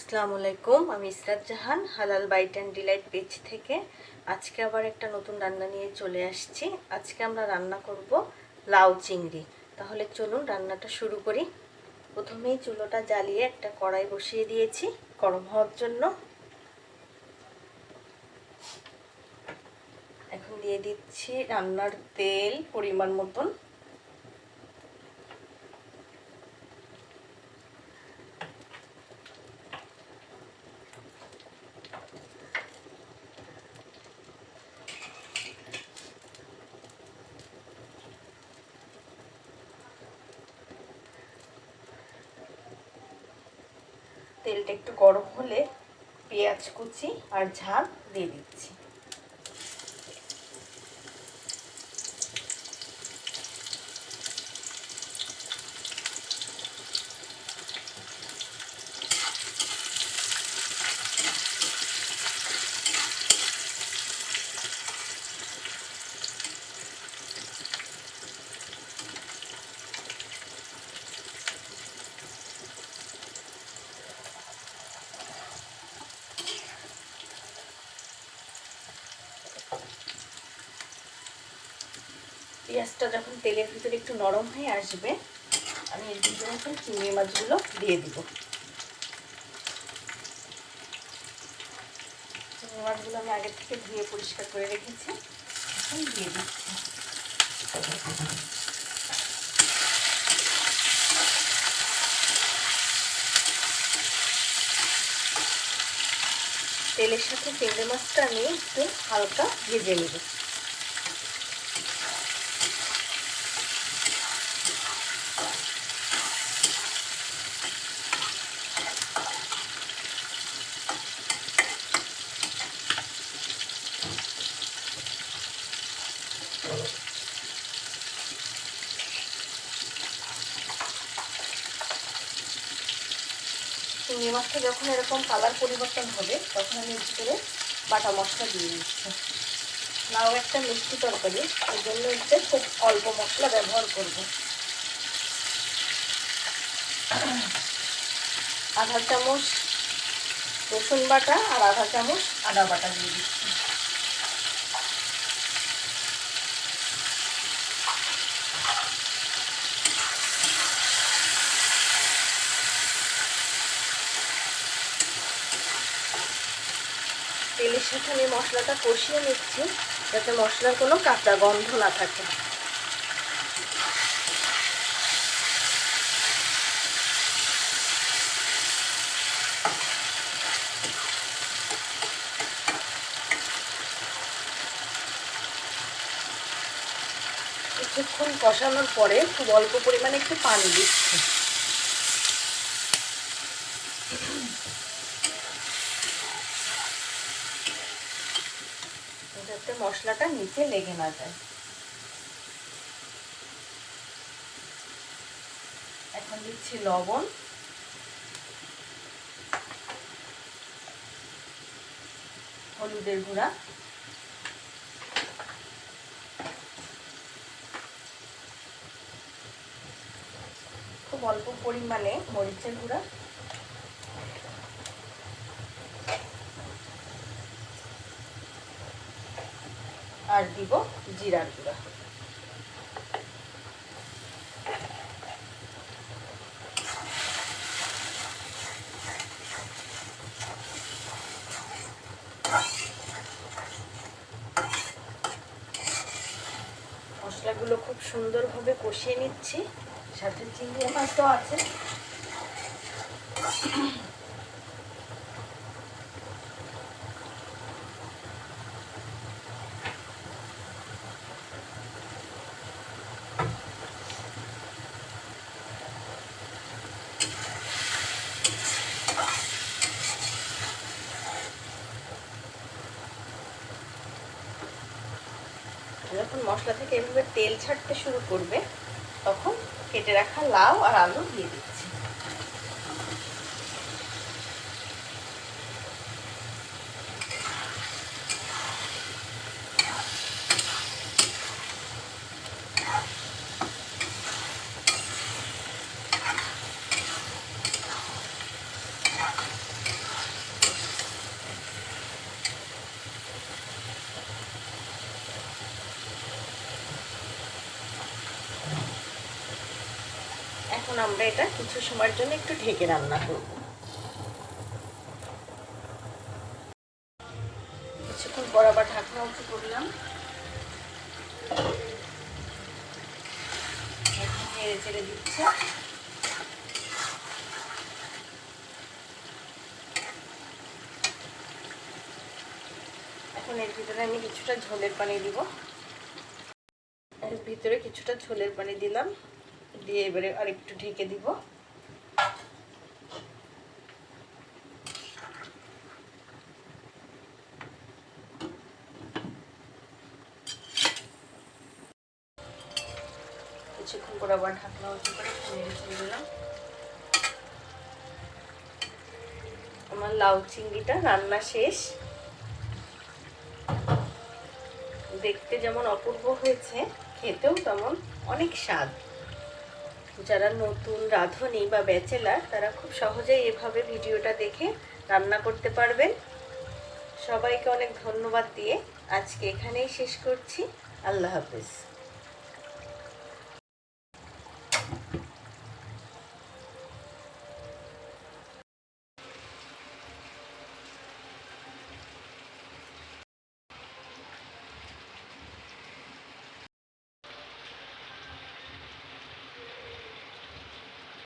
আসসালামু আলাইকুম, আমি ইসরাত জাহান, হালাল বাইট অ্যান্ড ডিলাইট পেজ থেকে। আজকে আবার একটা নতুন রান্না নিয়ে চলে আসছি। আজকে আমরা রান্না করব লাউ চিংড়ি। তাহলে চলুন রান্নাটা শুরু করি। প্রথমেই চুলোটা জ্বালিয়ে একটা কড়াই বসিয়ে দিয়েছি গরম হওয়ার জন্য। এখন দিয়ে দিচ্ছি রান্নার তেল পরিমাণ মতন। তেলটা একটু গরম হলে পেঁয়াজ কুচি আর ঝাল দিয়ে দিচ্ছি। পেঁয়াজটা যখন তেলের ভিতরে একটু নরম হয়ে আসবে, আমি এর ভিতরে এখন চিংড়ি মাছগুলো দিয়ে দিব। চিংড়ি মাছগুলো আমি আগে থেকে ধুয়ে পরিষ্কার করে রেখেছি, এখন দিয়ে দিচ্ছি। তেলের সাথে চিংড়ি মাছটা আমি একটু হালকা ভেজে নেব। মাছটা যখন এরকম কালার পরিবর্তন হবে, তখন আমি একটু করে বাটা মশলা দিয়ে দিচ্ছি। নাও একটা মিষ্টি তরকারি ওই জন্য এতে খুব অল্প মশলা ব্যবহার করব। আধা চামচ রসুন বাটা আর আধা চামচ আদা বাটা দিয়ে দিচ্ছি। তেলের সাথে আমি মশলাটা কষিয়ে নিচ্ছি যাতে মশলার কোনো কাঁচা গন্ধ না থাকে। কিছুক্ষণ কষানোর পরে খুব অল্প পরিমাণে একটু পানি দিচ্ছি। যাতে মশলাটা নিচে লেগে না যায়। এখন দিচ্ছি লবণ। হলুদের গুঁড়া। খুব অল্প পরিমাণে মরিচের গুঁড়া। আর দিব জিরার গুঁড়া। মশলাগুলো খুব সুন্দরভাবে কষিয়ে নিচ্ছি। সাথে চিংড়ি মাছও আছে। যখন মশলা থেকে এভাবে তেল ছাড়তে শুরু করবে, তখন কেটে রাখা লাউ আর আলু দিয়ে দিচ্ছি এখন আমরা এটা কিছু সময়ের জন্য একটু ঢেকে রান্না করব। কিছুক্ষণ পর আবার ঢাকনা উঁচু করলাম। দিচ্ছে। এখন এর ভিতরে আমি কিছুটা ঝোলের পানি দিব। এর ভিতরে কিছুটা ঝোলের পানি দিলাম। দিয়ে এবারে আরেকটু ঢেকে দিব। কিছুক্ষণ করে আবার ঢাকনা উঁচু করে নেড়ে দিলাম আমার লাউ চিংড়িটা রান্না শেষ। দেখতে যেমন অপূর্ব হয়েছে, খেতেও তেমন অনেক স্বাদ। যারা নতুন রাঁধুনি বা ব্যাচেলার, তারা খুব সহজেই এভাবে ভিডিওটা দেখে রান্না করতে পারবেন। সবাইকে অনেক ধন্যবাদ দিয়ে আজকে এখানেই শেষ করছি। আল্লাহ হাফিজ।